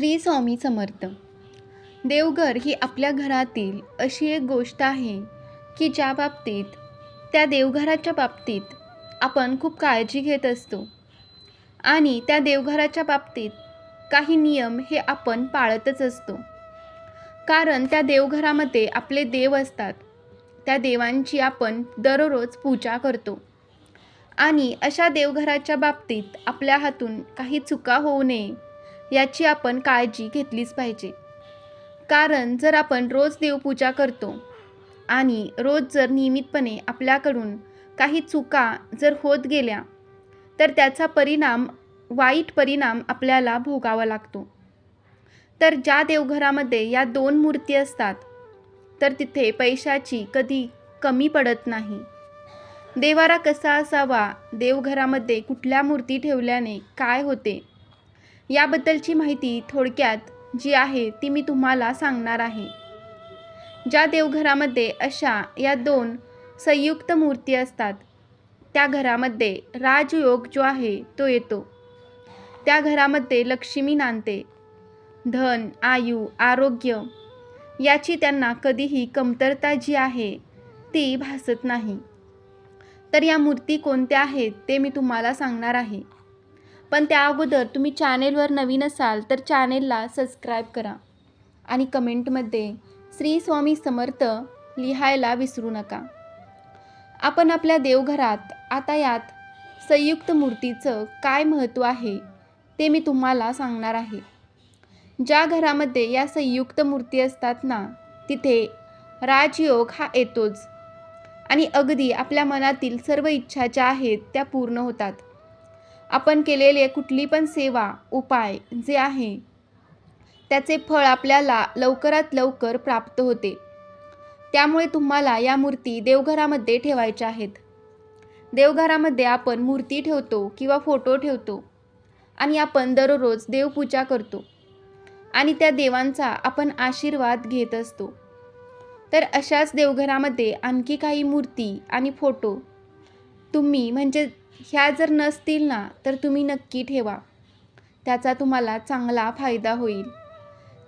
श्री स्वामी समर्थ. देवघर ही आपल्या घरातील अशी एक गोष्ट आहे की ज्या बाबतीत त्या देवघराच्या बाबतीत आपण खूप काळजी घेत असतो. आणि त्या देवघराच्या बाबतीत काही नियम हे आपण पाळतच असतो. कारण त्या देवघरामध्ये आपले देव असतात. त्या देवांची आपण दररोज पूजा करतो. आणि अशा देवघराच्या बाबतीत आपल्या हातून काही चुका होऊ नये याची आपण काळजी घेतलीच पाहिजे. कारण जर आपण रोज देवपूजा करतो आणि रोज जर नियमितपणे आपल्याकडून काही चुका जर होत गेल्या तर त्याचा परिणाम वाईट परिणाम आपल्याला भोगावा लागतो. तर ज्या देवघरामध्ये या दोन मूर्ती असतात तर तिथे पैशाची कधी कमी पडत नाही. देवारा कसा असावा देवघरामध्ये कुठल्या मूर्ती ठेवल्याने काय होते याबद्दलची माहिती थोडक्यात जी आहे ती मी तुम्हाला सांगणार आहे. ज्या देवघरामध्ये अशा या दोन संयुक्त मूर्ती असतात त्या घरामध्ये राजयोग जो आहे तो येतो. त्या घरामध्ये लक्ष्मी नांदते. धन आयु आरोग्य याची त्यांना कधीही कमतरता जी आहे ती भासत नाही. तर या मूर्ती कोणत्या आहेत ते मी तुम्हाला सांगणार आहे. पण त्या अगोदर तुम्ही चॅनेलवर नवीन असाल तर चॅनेलला सबस्क्राईब करा. आणि कमेंटमध्ये श्री स्वामी समर्थ लिहायला विसरू नका. आपण आपल्या देवघरात आता यात संयुक्त मूर्तीचं काय महत्त्व आहे ते मी तुम्हाला सांगणार आहे. ज्या घरामध्ये या संयुक्त मूर्ती असतात ना तिथे राजयोग हा येतोच. आणि अगदी आपल्या मनातील सर्व इच्छा ज्या आहेत त्या पूर्ण होतात. आपण केलेले कुठली पण सेवा उपाय जे आहे त्याचे फळ आपल्याला लवकरात लवकर प्राप्त होते. त्यामुळे तुम्हाला या मूर्ती देवघरामध्ये ठेवायच्या आहेत. देवघरामध्ये आपण मूर्ती ठेवतो किंवा फोटो ठेवतो आणि आपण दररोज देवपूजा करतो आणि त्या देवांचा आपण आशीर्वाद घेत असतो. तर अशाच देवघरामध्ये आणखी काही मूर्ती आणि फोटो तुम्ही म्हणजे ह्या जर नसतील ना तर तुम्ही नक्की ठेवा. त्याचा तुम्हाला चांगला फायदा होईल.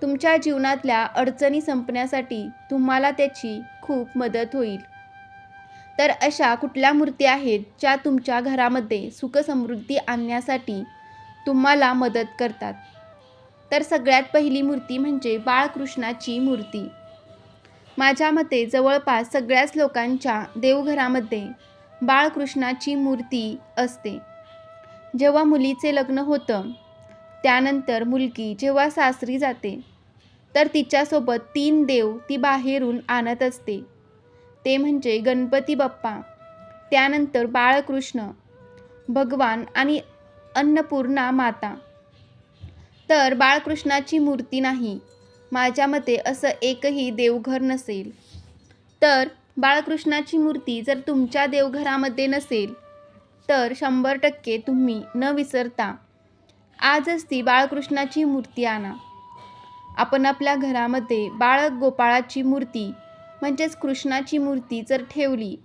तुमच्या जीवनातल्या अडचणी संपण्यासाठी तुम्हाला त्याची खूप मदत होईल. तर अशा कुठल्या मूर्ती आहेत ज्या तुमच्या घरामध्ये सुखसमृद्धी आणण्यासाठी तुम्हाला मदत करतात? तर सगळ्यात पहिली मूर्ती म्हणजे बाळकृष्णाची मूर्ती. माझ्या मते जवळपास सगळ्याच लोकांच्या देवघरामध्ये बाळकृष्णाची मूर्ती असते. जेव्हा मुलीचे लग्न होतं त्यानंतर मुलगी जेव्हा सासरी जाते तर तिच्यासोबत तीन देव ती बाहेरून आणत असते. ते म्हणजे गणपती बाप्पा त्यानंतर बाळकृष्ण भगवान आणि अन्नपूर्णा माता. तर बाळकृष्णाची मूर्ती नाही माझ्या मते असं एकही देवघर नसेल. तर बाळकृष्णाची मूर्ती जर तुमच्या देवघरामध्ये नसेल तर शंभर टक्के तुम्ही न विसरता आजच ती बाळकृष्णाची मूर्ती आणा. आपण आपल्या घरामध्ये बाळक गोपाळाची मूर्ती म्हणजेच कृष्णाची मूर्ती जर ठेवली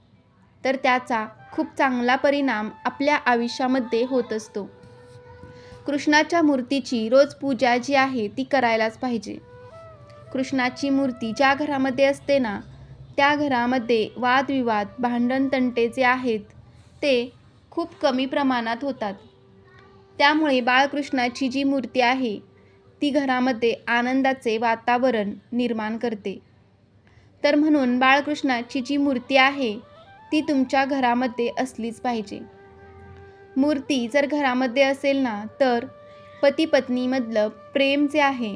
तर त्याचा खूप चांगला परिणाम आपल्या आयुष्यामध्ये होत असतो. कृष्णाच्या मूर्तीची रोज पूजा जी आहे ती करायलाच पाहिजे. कृष्णाची मूर्ती ज्या घरामध्ये असते ना त्या घरामध्ये वादविवाद भांडणतंटे जे आहेत ते खूप कमी प्रमाणात होतात. त्यामुळे बाळकृष्णाची जी मूर्ती आहे ती घरामध्ये आनंदाचे वातावरण निर्माण करते. तर म्हणून बाळकृष्णाची जी मूर्ती आहे ती तुमच्या घरामध्ये असलीच पाहिजे. मूर्ती जर घरामध्ये असेल ना तर पती पत्नीमधलं प्रेम जे आहे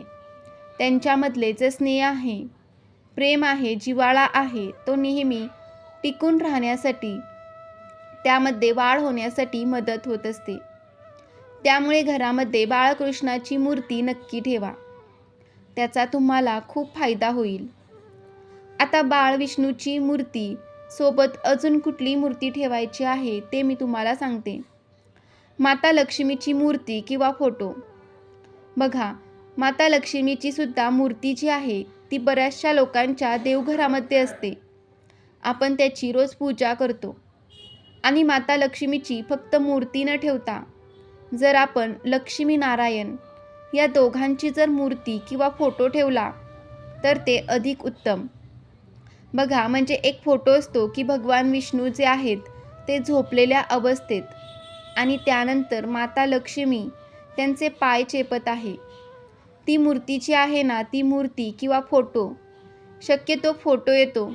त्यांच्यामधले जे स्नेह आहे प्रेम आहे जिवाळा आहे तो नेहमी टिकून राहण्यासाठी त्यामध्ये वाढ होण्यासाठी मदत होत असते. त्यामुळे घरामध्ये बाळकृष्णाची मूर्ती नक्की ठेवा. त्याचा तुम्हाला खूप फायदा होईल. आता बाळ विष्णूची मूर्ती सोबत अजून कुठली मूर्ती ठेवायची आहे ते मी तुम्हाला सांगते. माता लक्ष्मीची मूर्ती किंवा फोटो. बघा माता लक्ष्मीची सुद्धा मूर्ती जी आहे ती बऱ्याचशा लोकांच्या देवघरामध्ये असते. आपण त्याची रोज पूजा करतो. आणि माता लक्ष्मीची फक्त मूर्ती न ठेवता जर आपण लक्ष्मी नारायण या दोघांची जर मूर्ती किंवा फोटो ठेवला तर ते अधिक उत्तम. बघा म्हणजे एक फोटो असतो की भगवान विष्णू जे आहेत ते झोपलेल्या अवस्थेत. आणि त्यानंतर माता लक्ष्मी त्यांचे पाय चेपत आहे. ती मूर्ती जी आहे ना ती मूर्ती किंवा फोटो शक्यतो फोटो येतो.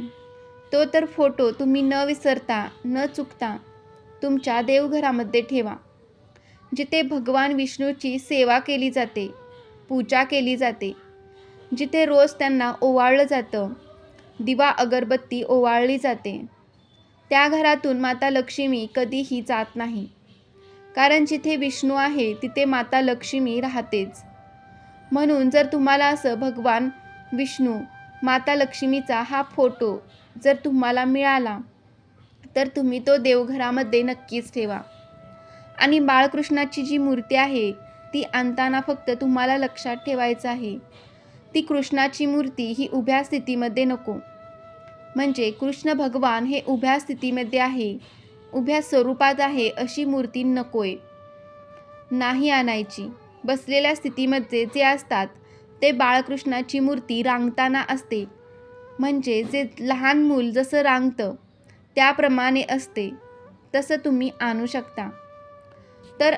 तो तर फोटो तुम्ही न विसरता न चुकता तुमच्या देवघरामध्ये ठेवा. जिथे भगवान विष्णूची सेवा केली जाते पूजा केली जाते जिथे रोज त्यांना ओवाळलं जातं दिवा अगरबत्ती ओवाळली जाते त्या घरातून माता लक्ष्मी कधीही जात नाही. कारण जिथे विष्णू आहे तिथे माता लक्ष्मी राहतेच. म्हणून जर तुम्हाला असं भगवान विष्णू माता लक्ष्मीचा हा फोटो जर तुम्हाला मिळाला तर तुम्ही तो देवघरामध्ये नक्कीच ठेवा. आणि बाळकृष्णाची जी मूर्ती आहे ती आणताना फक्त तुम्हाला लक्षात ठेवायचं आहे ती कृष्णाची मूर्ती ही उभ्या स्थितीमध्ये नको. म्हणजे कृष्ण भगवान हे उभ्या स्थितीमध्ये आहे उभ्या स्वरूपात आहे अशी मूर्ती नकोय. नाही आणायची. बसलेल्या स्थितीमध्ये जे असतात ते बाळकृष्णाची मूर्ती रांगताना असते. म्हणजे जे लहान मूल जसं रांगतं त्याप्रमाणे असते. तसं तुम्ही आणू शकता. तर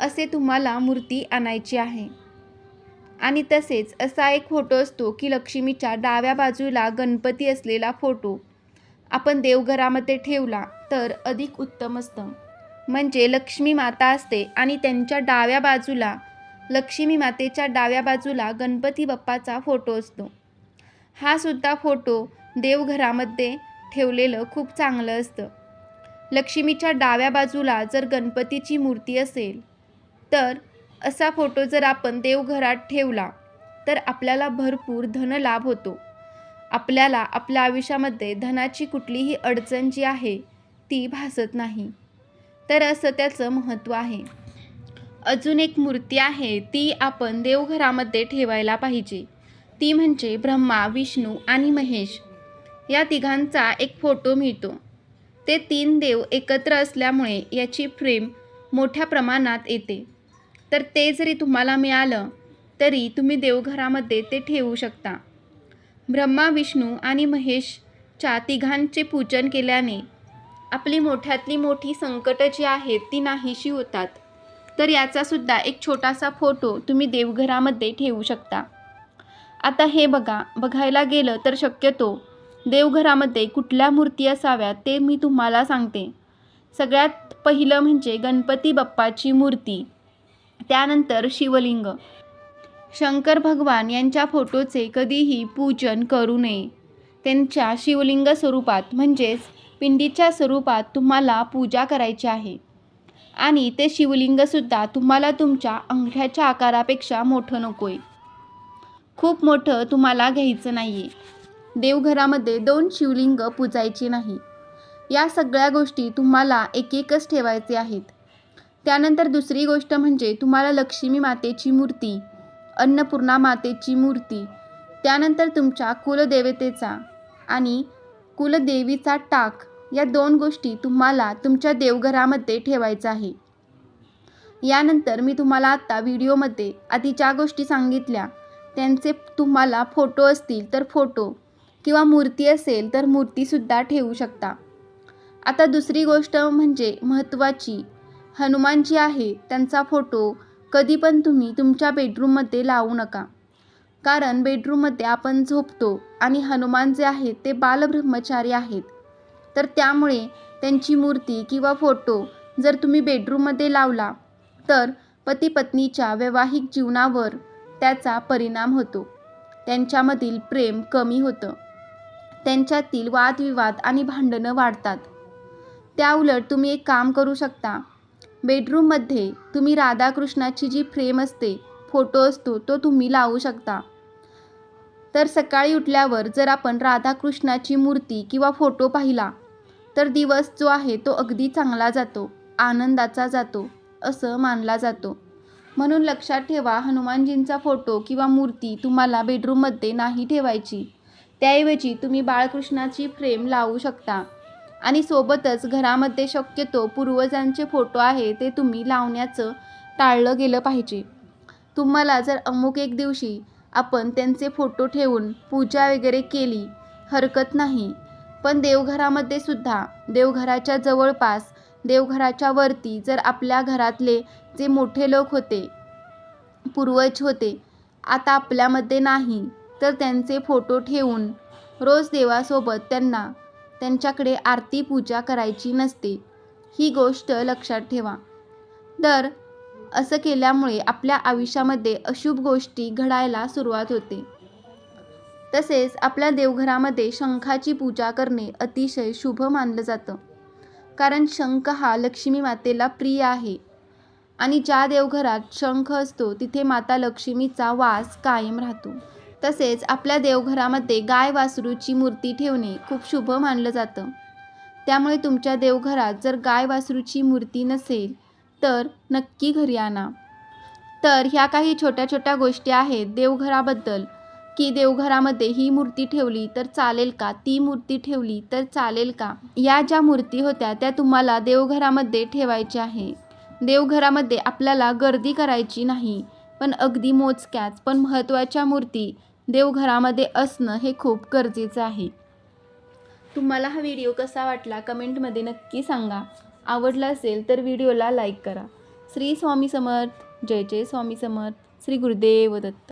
असे तुम्हाला मूर्ती आणायची आहे. आणि तसेच असा एक फोटो असतो की लक्ष्मीच्या डाव्या बाजूला गणपती असलेला फोटो. आपण देवघरामध्ये ठेवला तर अधिक उत्तम असतं. म्हणजे लक्ष्मी माता असते आणि त्यांच्या डाव्या बाजूला लक्ष्मी मातेच्या डाव्या बाजूला गणपती बाप्पाचा फोटो असतो. हा सुद्धा फोटो देवघरामध्ये ठेवलेलं खूप चांगलं असतं. लक्ष्मीच्या डाव्या बाजूला जर गणपतीची मूर्ती असेल तर असा फोटो जर आपण देवघरात ठेवला तर आपल्याला भरपूर धनलाभ होतो. आपल्याला आपल्या आयुष्यामध्ये धनाची कुठलीही अडचण जी आहे ती भासत नाही. तर असं त्याचं महत्त्व आहे. अजून एक मूर्ती आहे ती आपण देवघरामध्ये ठेवायला पाहिजे. ती म्हणजे ब्रह्मा विष्णू आणि महेश. या तिघांचा एक फोटो मिळतो. ते तीन देव एकत्र असल्यामुळे याची फ्रेम मोठ्या प्रमाणात येते. तर ते जरी तुम्हाला मिळालं तरी तुम्ही देवघरामध्ये ते ठेवू शकता. ब्रह्मा विष्णू आणि महेशच्या तिघांचे पूजन केल्याने आपली मोठ्यातली मोठी संकटं जी आहेत ती नाहीशी होतात. तर याचासुद्धा एक छोटासा फोटो तुम्ही देवघरामध्ये ठेवू शकता. आता हे बघा बघायला गेलं तर शक्यतो देवघरामध्ये कुठल्या मूर्ती असाव्यात ते मी तुम्हाला सांगते. सगळ्यात पहिलं म्हणजे गणपती बाप्पाची मूर्ती त्यानंतर शिवलिंग. शंकर भगवान यांच्या फोटोचे कधीही पूजन करू नये. त्यांच्या शिवलिंग स्वरूपात म्हणजेच पिंडीच्या स्वरूपात तुम्हाला पूजा करायची आहे. आणि ते शिवलिंगसुद्धा तुम्हाला तुमच्या अंगठ्याच्या आकारापेक्षा मोठं नको आहे खूप मोठं तुम्हाला घ्यायचं नाही आहे देवघरामध्ये दोन शिवलिंग पूजायची नाही. या सगळ्या गोष्टी तुम्हाला एक एकच ठेवायचे आहेत. त्यानंतर दुसरी गोष्ट म्हणजे तुम्हाला लक्ष्मी मातेची मूर्ती अन्नपूर्णा मातेची मूर्ती त्यानंतर तुमच्या कुलदेवतेचा आणि कुलदेवीचा टाक या दोन गोष्टी तुम्हाला तुमच्या देवघरामध्ये ठेवायचं आहे. यानंतर मी तुम्हाला आत्ता व्हिडिओमध्ये आधी ज्या गोष्टी सांगितल्या त्यांचे तुम्हाला फोटो असतील तर फोटो किंवा मूर्ती असेल तर मूर्तीसुद्धा ठेवू शकता. आता दुसरी गोष्ट म्हणजे महत्त्वाची हनुमान जी आहे त्यांचा फोटो कधी पण तुम्ही तुमच्या बेडरूममध्ये लावू नका. कारण बेडरूममध्ये आपण झोपतो आणि हनुमान जे आहेत ते बालब्रह्मचारी आहेत. तर त्यामुळे त्यांची मूर्ती किंवा फोटो जर तुम्ही बेडरूममध्ये लावला तर पती पत्नीच्या वैवाहिक जीवनावर त्याचा परिणाम होतो. त्यांच्यामधील प्रेम कमी होतं. त्यांच्यातील वादविवाद आणि भांडणं वाढतात. त्याउलट तुम्ही एक काम करू शकता. बेडरूममध्ये तुम्ही राधाकृष्णाची जी फ्रेम असते फोटो असतो तो तुम्ही लावू शकता. तर सकाळी उठल्यावर जर आपण राधाकृष्णाची मूर्ती किंवा फोटो पाहिला तर दिवस जो आहे तो अगदी चांगला जातो आनंदाचा जातो असं मानला जातो. म्हणून लक्षात ठेवा हनुमानजींचा फोटो किंवा मूर्ती तुम्हाला बेडरूममध्ये नाही ठेवायची. त्याऐवजी तुम्ही बाळकृष्णाची फ्रेम लावू शकता. आणि सोबतच घरामध्ये शक्यतो पूर्वजांचे फोटो आहे ते तुम्ही लावण्याचं टाळलं गेलं पाहिजे. तुम्हाला जर अमुक एक दिवशी आपण त्यांचे फोटो ठेवून पूजा वगैरे केली हरकत नाही पण देवघरामध्ये सुद्धा देवघराच्या जवळपास देवघराच्या वरती जर आपल्या घरातले जे मोठे लोक होते पूर्वज होते आता आपल्यामध्ये नाही तर त्यांचे फोटो ठेवून रोज देवासोबत त्यांना त्यांच्याकडे आरती पूजा करायची नसते. ही गोष्ट लक्षात ठेवा. तर असं केल्यामुळे आपल्या आयुष्यामध्ये अशुभ गोष्टी घडायला सुरुवात होते. तसेच आपल्या देवघरामध्ये शंखाची पूजा करणे अतिशय शुभ मानलं जातं. कारण शंख हा लक्ष्मी मातेला प्रिय आहे. आणि ज्या देवघरात शंख असतो तिथे माता लक्ष्मीचा वास कायम राहतो. तसेच आपल्या देवघरामध्ये गाय वासरूची मूर्ती ठेवणे खूप शुभ मानलं जातं. त्यामुळे तुमच्या देवघरात जर गाय वासरूची मूर्ती नसेल तर नक्की घरी आणा. तर ह्या काही छोट्या छोट्या गोष्टी आहेत देवघराबद्दल. की देवघरामध्ये ही मूर्ती ठेवली तर चालेल का? ती मूर्ती ठेवली तर चालेल का? या ज्या मूर्ती होत्या त्या तुम्हाला देवघरामध्ये ठेवायच्या आहे. देवघरामध्ये आपल्याला गर्दी करायची नाही पण अगदी मोजक्याच पण महत्त्वाच्या मूर्ती देवघरामध्ये असणं हे खूप गरजेचं आहे. तुम्हाला हा व्हिडिओ कसा वाटला कमेंटमध्ये नक्की सांगा. आवडला असेल तर व्हिडिओला लाईक करा. श्री स्वामी समर्थ. जय जय स्वामी समर्थ. श्री गुरुदेव दत्त.